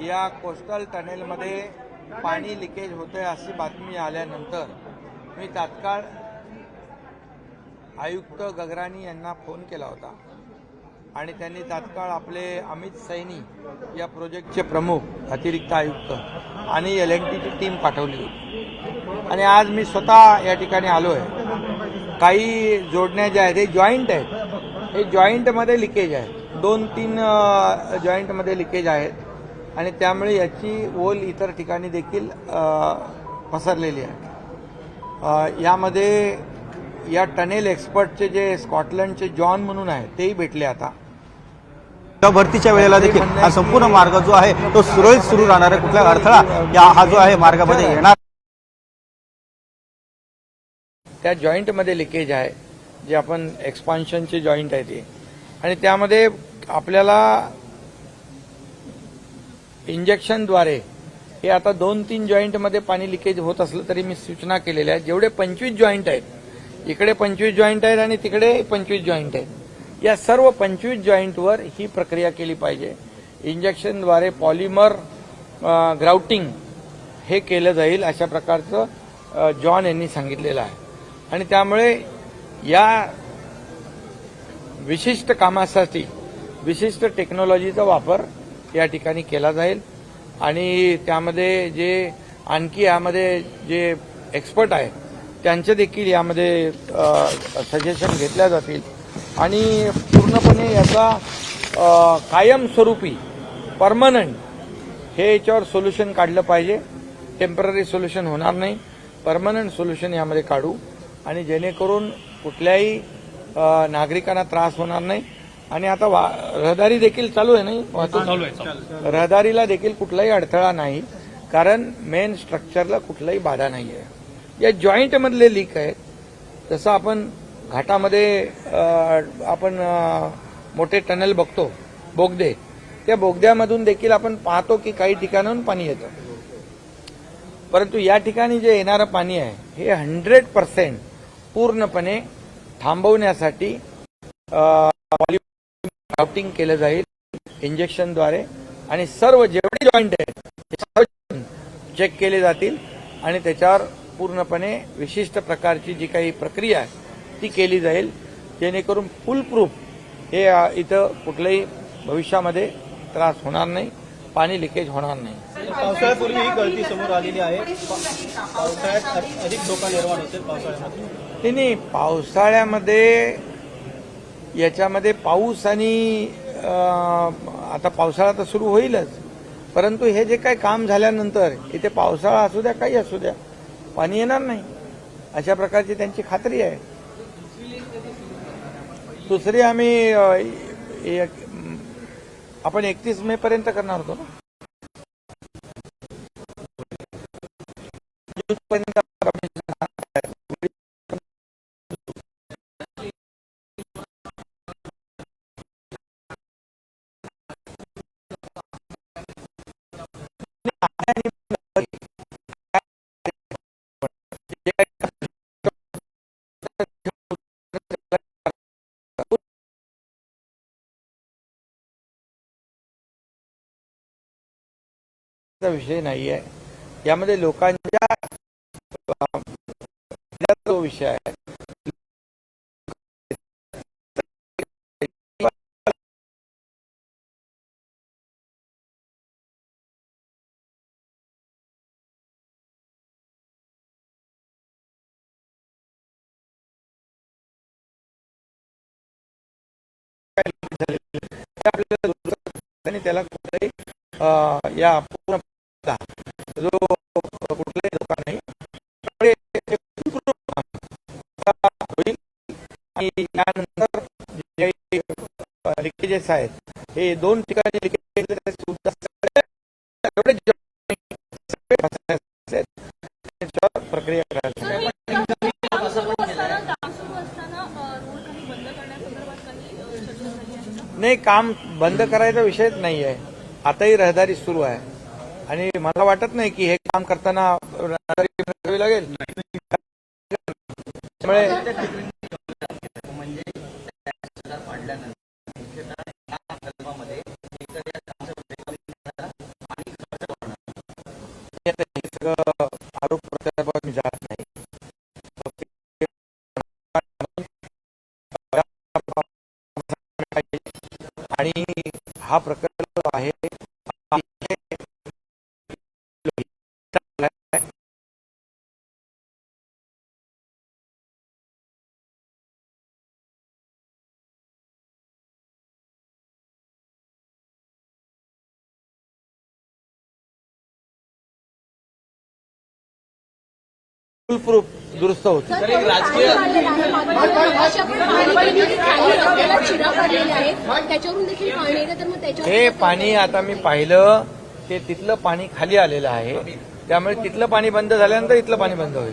या कोस्टल टनेलमध्ये पाणी लिकेज होतंय अशी बातमी आल्यानंतर मी तात्काळ आयुक्त गगरानी यांना फोन केला होता. आणि त्यांनी तात्काळ आपले अमित सैनी या प्रोजेक्टचे प्रमुख अतिरिक्त आयुक्त आणि एल एन टीची टीम पाठवली होती. आणि आज मी स्वतः या ठिकाणी आलो आहे काही जोडण्या ज्या आहेत हे जॉईंट आहेत. हे जॉईंटमध्ये लिकेज आहे. दोन तीन जॉईंटमध्ये लिकेज आहेत. आणि त्यामुळे याची ओल इतर ठिकाणी देखील पसरलेली आहे. यामध्ये या टनेल एक्सपर्टचे जे स्कॉटलंडचे जॉन म्हणून आहे तेही भेटले आता. त्या भरतीच्या वेळेला देखील हा संपूर्ण मार्ग जो आहे तो सुरळीत सुरू राहणार आहे कुठला अडथळा या हा जो आहे मार्गामध्ये येणार. त्या जॉईंटमध्ये लिकेज आहे जे आपण एक्सपान्शनचे जॉईंट आहे ते. आणि त्यामध्ये आपल्याला इंजेक्शनद्वारे हे आता दोन तीन जॉईंटमध्ये पाणी लिकेज होत असलं तरी मी सूचना केलेल्या आहेत. जेवढे पंचवीस जॉईंट आहेत इकडे पंचवीस जॉईंट आहेत आणि तिकडे पंचवीस जॉईंट आहेत. या सर्व पंचवीस जॉईंटवर ही प्रक्रिया केली पाहिजे. इंजेक्शनद्वारे पॉलिमर ग्राउटिंग हे केलं जाईल अशा प्रकारचं जॉन यांनी सांगितलेलं आहे. आणि त्यामुळे या विशिष्ट कामासाठी विशिष्ट टेक्नॉलॉजीचा वापर या ठिकाणी केला जाईल. आणि त्यामध्ये जे आणखी यामध्ये जे एक्सपर्ट आहेत त्यांचे देखील यामध्ये सजेशन घेतल्या जातील. आणि पूर्णपणे याचा कायमस्वरूपी परमनंट हे याच्यावर सोल्युशन काढलं पाहिजे. टेंपररी सोल्युशन होणार नाही. परमनंट सोल्युशन यामध्ये काढू. आणि जेणेकरून कुठल्याही नागरिकांना त्रास होणार नाही. आणि आता वा- रहदारी देखील चालू आहे नाही वाहतूक रहदारीला देखील कुठलाही अडथळा नाही कारण मेन स्ट्रक्चरला कुठलाही बाधा नाही आहे या जॉईंटमधले लीक आहेत. जसं आपण घाटामध्ये आपण मोठे टनल बघतो बोगदे. त्या बोगद्यामधून देखील आपण पाहतो की काही ठिकाणाहून पाणी येतं. परंतु या ठिकाणी जे येणारं पाणी आहे हे हंड्रेड पर्सेंट पूर्णपणे थांबवण्यासाठी राउटिंग केलं जाईल इंजेक्शनद्वारे आणि सर्व जेवढे जॉईंट आहेत सर्व चेक केले जातील. आणि त्याच्यावर पूर्णपणे विशिष्ट प्रकारची जी काही प्रक्रिया आहे ती केली जाईल. जेणेकरून फुल प्रूफ हे इथं कुठल्याही भविष्यामध्ये त्रास होणार नाही पाणी लिकेज होणार नाही. पावसाळ्यापूर्वी ही गळती समोर आलेली आहे. पावसाळ्यात अधिक धोका निर्माण होतील पावसाळ्यामध्ये. नाही पावसाळ्यामध्ये याच्यामध्ये पाऊस आणि आता पावसाळा तर सुरू होईलच. परंतु हे जे काही काम झाल्यानंतर इथे पावसाळा असू द्या काही असू द्या पाणी येणार नाही. अशा प्रकारची त्यांची खात्री आहे. दुसरी आम्ही एक- आपण एकतीस मे पर्यंत करणार होतो ना? जूनपर्यंत विषय नाही आहे यामध्ये लोकांच्या तो विषय आहे आपल्याला त्याला कुठलाही या पूर्ण जो कुठलाही धोका नाही होईल आणि यानंतर जे लिकेजेस आहेत हे दोन ठिकाणी लिकेज त्याच्यावर प्रक्रिया करायची नाही काम बंद करायचा विषयच नाही आहे आताही रहदारी सुरू आहे. आणि मला वाटत नाही की हे काम करताना लागेल. त्यामुळे आरोप प्रत्यारोपात मी जात नाही. आणि हा प्रकार फुलप्रूफ दुरुस्त होती चिरा पडलेल्या आहेत त्याच्यावरून देखील पाणी येतं तर मग त्याच्यावर हे पाणी आता मी पाहिलं ते तिथलं पाणी खाली आलेलं आहे. त्यामुळे तिथलं पाणी बंद झाल्यानंतर इथलं पाणी बंद होईल.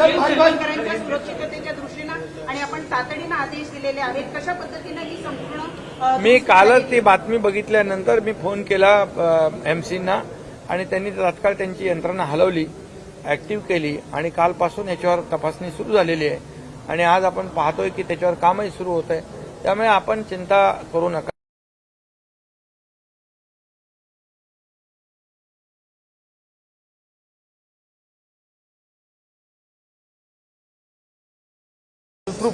मुंबईकरांच्या सुरक्षिततेच्या दृष्टीनं आणि आपण तातडीनं आदेश दिलेले आहेत. कशा पद्धतीनं ही संपूर्ण अ, मी कालच ती बातमी बघितल्यानंतर मी फोन केला एमसीना आणि त्यांनी तात्काळ त्यांची यंत्रणा हलवली ऍक्टिव्ह केली आणि कालपासून याच्यावर तपासणी सुरू झालेली आहे. आणि आज आपण पाहतोय की त्याच्यावर कामही सुरू होत आहे त्यामुळे आपण चिंता करू नका.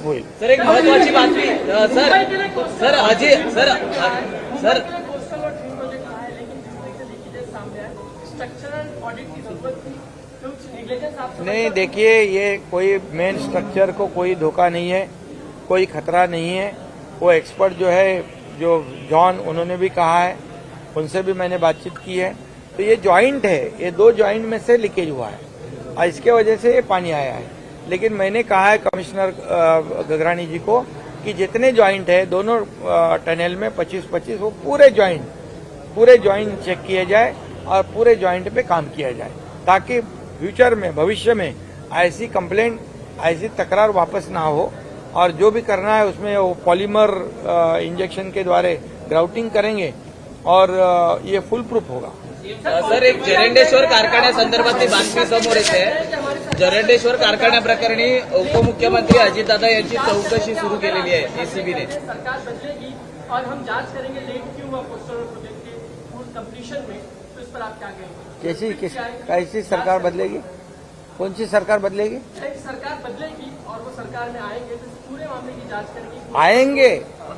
होईल सर एक महत्वाची बातमी. Sir sir Ajay sir sir नहीं, देखिए, ये कोई मेन स्ट्रक्चर को कोई धोखा नहीं है, कोई खतरा नहीं है। वो एक्सपर्ट जो है, जो जॉन उन्होंने भी कहा है, उनसे भी मैंने बातचीत की है। तो ये जॉइंट है, ये दो जॉइंट में से लीकेज हुआ है। और इसके वजह से ये पानी आया है। लेकिन मैंने कहा है कमिश्नर गगरानी जी को कि जितने जॉइंट है, दोनों टनल में 25-25 वो पूरे जॉइंट पूरे जॉइंट चेक किए जाए। और पूरे जॉइंट पे काम किया जाए ताकि फ्यूचर में भविष्य में ऐसी कंप्लेंट ऐसी तकरार वापस ना हो और जो भी करना है उसमें वो पॉलीमर इंजेक्शन के द्वारा ग्राउटिंग करेंगे और ये फुल प्रूफ होगा सर एक जरंडेश्वर कारखान्यासंदर्भातली बातमी समोर येते जरंडेश्वर कारखान्याप्रकरणी उपमुख्यमंत्री अजितदादा यांची चौकशी सुरू केलेली आहे एसीबीने सरकार बदलेगी और हम जाँच करेंगे लेट क्यों हुआ पोस्टर प्रोजेक्ट के फुल कंप्लीशन में. इस पर आप क्या कहेंगे? कैसी किस कैसी सरकार बदलेगी? कौन सी सरकार बदलेगी? एक सरकार बदलेगी और वो सरकार में आएँगे तो पूरे मामले की जाँच करेंगे। आएँगे।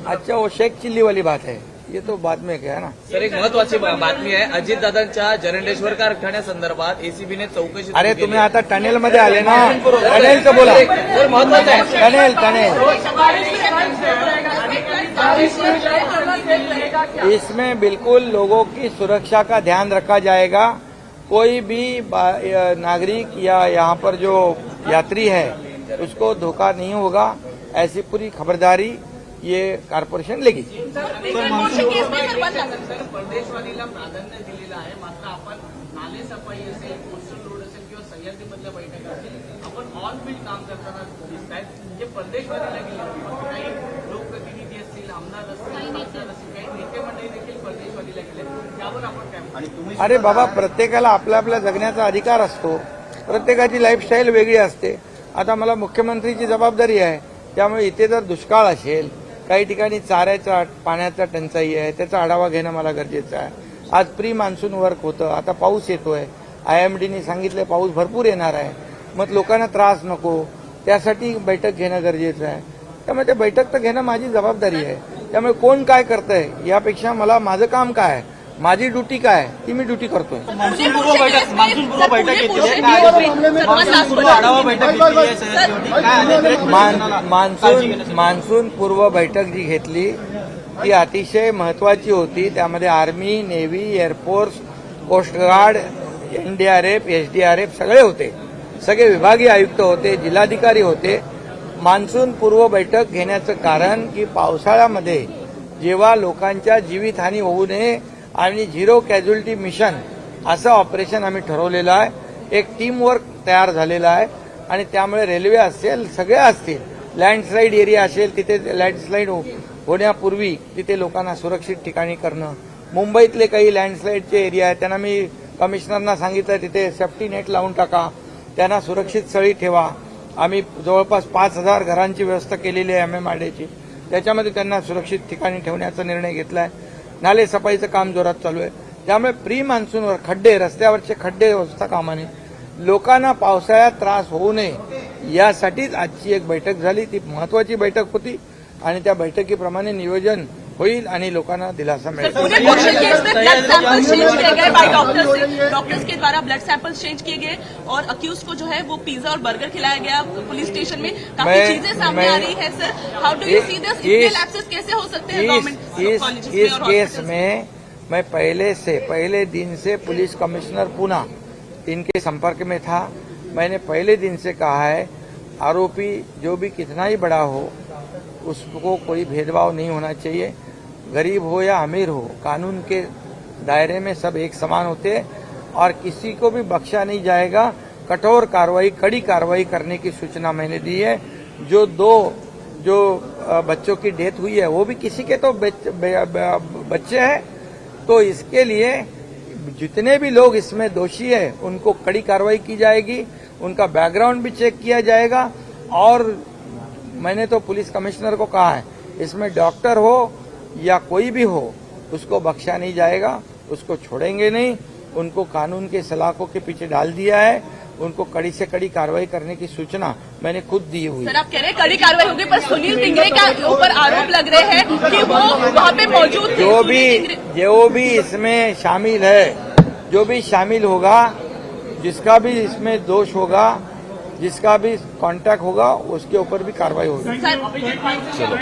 अच्छा वो शेख चिल्ली वाली बात है। ये तो बाद में क्या है ना? सर एक महत्वाची बातमी आहे. अजितदादांच्या जरंडेश्वर कारखान्यासंदर्भात एसीबीने चौकशी अरे तुम्ही. आता टनेल मध्ये आले ना? टनेलचं बोला. सर महत्वाचं आहे. टनेल टनेल इसमें बिल्कुल लोगों की सुरक्षा का ध्यान रखा जाएगा। कोई भी नागरिक या यहाँ पर जो यात्री है उसको धोखा नहीं होगा। ऐसी पूरी खबरदारी ये कारपोरेशन लेगी। परदेशवादीला प्राधान्य दिलेलं आहे. मात्र आपण नाले सफाई असेल कोस्टल रोड असेल किंवा सह्याद्रीमधल्या बैठका असतील आपण ऑन फील्ड काम करताना दिसत आहेत जे परदेशवादीला गेले काही लोकप्रतिनिधी असतील आमदार असतील खासदार असतील काही नेते मंडळी देखील परदेशवादीला गेले. त्यावर आपण काय आणि तुम्ही अरे बाबा प्रत्येकाला आपल्या आपल्या जगण्याचा अधिकार असतो. प्रत्येकाची लाईफस्टाईल वेगळी असते. आता मला मुख्यमंत्रीची जबाबदारी आहे. त्यामुळे इथे जर दुष्काळ असेल काही ठिकाणी चाऱ्याचा पाण्याचा टंचाई आहे त्याचा आढावा घेणं मला गरजेचं आहे. आज प्री मान्सून वर्क होतं आता पाऊस येतोय. आय एम डीने सांगितलं पाऊस भरपूर येणार आहे. मग लोकांना त्रास नको. त्यासाठी बैठक घेणं गरजेचं आहे. त्यामुळे ते बैठक तर घेणं माझी जबाबदारी आहे. त्यामुळे कोण काय करतंय यापेक्षा मला माझं काम काय आहे? माझी ड्युटी काय? ती मी ड्युटी करतोय. मान्सून पूर्व बैठक मान्सून पूर्व बैठक घेतली आहे. काय मान्सून पूर्व आढावा बैठक घेतली आहे. सह्याद्रीवरती. काय अधिकृत मान- काळजी मान्सून पूर्व बैठक जी घेतली ती अतिशय महत्वाची होती. त्यामध्ये army navy air force coast guard NDRF SDRF सगळे होते. सगळे विभागीय आयुक्त होते जिल्हाधिकारी होते. मान्सून पूर्व बैठक घेण्याचं कारण की पावसाळ्यामध्ये जेव्हा लोकांच्या जीवितहानी होऊ नये आणि झिरो कॅज्युअलिटी मिशन असं ऑपरेशन आम्ही ठरवलेलं आहे. एक टीमवर्क तयार झालेलं आहे. आणि त्यामुळे रेल्वे असेल सगळे असतील लँडस्लाईड एरिया असेल तिथे लँडस्लाईड हो- होण्यापूर्वी तिथे लोकांना सुरक्षित ठिकाणी करणं. मुंबईतले काही लँडस्लाईडचे एरिया आहेत त्यांना मी कमिशनरना सांगितलं तिथे सेफ्टी नेट लावून टाका. त्यांना सुरक्षित स्थळी ठेवा. आम्ही जवळपास पाच हजार घरांची व्यवस्था केलेली आहे एम एम आरडीची त्याच्यामध्ये त्यांना सुरक्षित ठिकाणी ठेवण्याचा निर्णय घेतला आहे नाले सफाईचं काम जोरात चालू आहे. त्यामुळे प्री मान्सूनवर खड्डे रस्त्यावरचे खड्डे व्यवस्था कामाने. लोकांना पावसाळ्यात त्रास होऊ नये. यासाठीच आजची एक बैठक झाली. ती महत्वाची बैठक होती आणि त्या बैठकीप्रमाणे नियोजन होईल आणि लोकांना दिलासा मिळेल. पूरे पोर्शन केस में ब्लड सैंपल चेंज किए गए बाय डॉक्टर्स के द्वारा ब्लड सैंपल चेंज किए गए और अक्यूज को जो है वो पिज्जा और बर्गर खिलाया गया पुलिस स्टेशन में. काफ़ी चीज़ें सामने आ रही है सर हाउ डू यू इस- सी दिस लैप्सेस कैसे हो सकते हैं इस गवर्नमेंट इस इस केस में? मैं पहले से पहले दिन से पुलिस कमिश्नर पुणे इनके संपर्क में था। मैंने पहले दिन से कहा है आरोपी जो भी कितना ही बड़ा हो उसको कोई भेदभाव नहीं होना चाहिए। गरीब हो या अमीर हो, कानून के दायरे में सब एक समान होते और किसी को भी बख्शा नहीं जाएगा। कठोर कार्रवाई, कड़ी कार्रवाई करने की सूचना मैंने दी है। जो दो, जो बच्चों की डेथ हुई है, वो भी किसी के तो बच्चे हैं। तो इसके लिए जितने भी लोग इसमें दोषी है, उनको कड़ी कार्रवाई की जाएगी, उनका बैकग्राउंड भी चेक किया जाएगा। और मैंने तो पुलिस कमिश्नर को कहा है, इसमें डॉक्टर हो या कोई भी हो उसको बख्शा नहीं जाएगा उसको छोड़ेंगे नहीं। उनको कानून के सलाखों के पीछे डाल दिया है। उनको कड़ी से कड़ी कार्रवाई करने की सूचना मैंने खुद दी हुई। है सर आप कह रहे हैं कड़ी कार्रवाई होगी पर सुनील टिंगरे के ऊपर आरोप लग रहे हैं कि वो वहाँ पे मौजूद जो भी जो भी इसमें शामिल है जो भी शामिल होगा जिसका भी इसमें दोष होगा जिसका भी कांटेक्ट होगा उसके ऊपर भी कार्रवाई होगी। सर